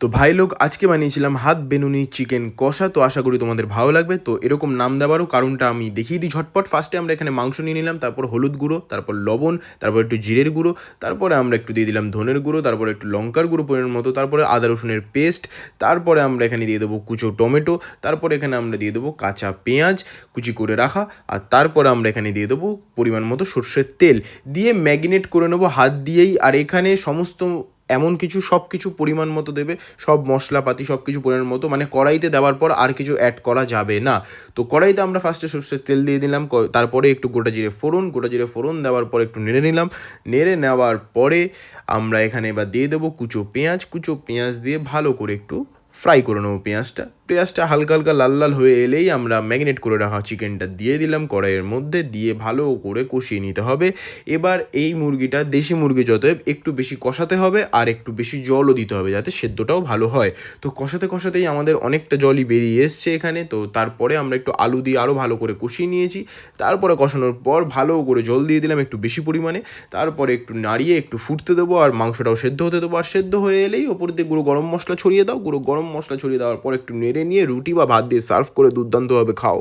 তো ভাই লোক, আজকে বানিয়েছিলাম হাত বেনুনি চিকেন কষা, তো আশা করি তোমাদের ভালো লাগবে। তো এরকম নাম দেওয়ারও কারণটা আমি দেখিয়ে দিই ঝটপট। ফার্স্টে আমরা এখানে মাংস নিয়ে নিলাম, তারপর হলুদ গুঁড়ো, তারপর লবণ, তারপর একটু জিরের গুঁড়ো, তারপরে আমরা একটু দিয়ে দিলাম ধনের গুঁড়ো, তারপরে একটু লঙ্কার গুঁড়ো পরিমাণ মতো, তারপরে আদা রসুনের পেস্ট, তারপরে আমরা এখানে দিয়ে দেবো কুচো টমেটো, তারপরে এখানে আমরা দিয়ে দেবো কাঁচা পেঁয়াজ কুচি করে রাখা, আর তারপরে আমরা এখানে দিয়ে দেবো পরিমাণ মতো সর্ষের তেল। দিয়ে ম্যাগিনেট করে নেব হাত দিয়েই, আর এখানে সমস্ত এমন কিছু, সব কিছু পরিমাণ মতো দেবে, সব মশলাপাতি, সব কিছু পরিমাণ মতো মানে কড়াইতে দেওয়ার পর আর কিছু অ্যাড করা যাবে না। তো কড়াইতে আমরা ফার্স্টে সর্ষের তেল দিয়ে দিলাম তারপরে একটু গোটা জিরে ফোড়ন, গোটা জিরে ফোড়ন দেওয়ার পর একটু নেড়ে নিলাম। নেড়ে নেওয়ার পরে আমরা এখানে এবার দিয়ে দেবো কুচো পেঁয়াজ। কুচো পেঁয়াজ দিয়ে ভালো করে একটু ফ্রাই করে নেব পেঁয়াজটা। পেঁয়াজটা হালকা হালকা লাল লাল হয়ে এলেই আমরা ম্যাগনেট করে রাখা চিকেনটা দিয়ে দিলাম। কড়াইয়ের মধ্যে দিয়ে ভালো করে কষিয়ে নিতে হবে। এবার এই মুরগিটা দেশি মুরগি যতএব একটু বেশি কষাতে হবে আর একটু বেশি জলও দিতে হবে যাতে সেদ্ধটাও ভালো হয়। তো কষাতে কষাতেই আমাদের অনেকটা জলই বেরিয়ে এসছে এখানে। তো তারপরে আমরা একটু আলু দিয়ে আরও ভালো করে কষিয়ে নিয়েছি। তারপরে কষানোর পর ভালো করে জল দিয়ে দিলাম একটু বেশি পরিমাণে। তারপরে একটু নাড়িয়ে একটু ফুটতে দেবো আর মাংসটাও সেদ্ধ হতে দেবো। আর সেদ্ধ হয়ে এলেই ওপর দিয়ে গুঁড়ো গরম মশলা ছড়িয়ে দাও। গুঁড়ো গরম মশলা ছড়িয়ে দেওয়ার পর একটু নেড়ে নিয়ে রুটি বা ভাত দিয়ে সার্ভ করে দুর্দান্তভাবে খাও।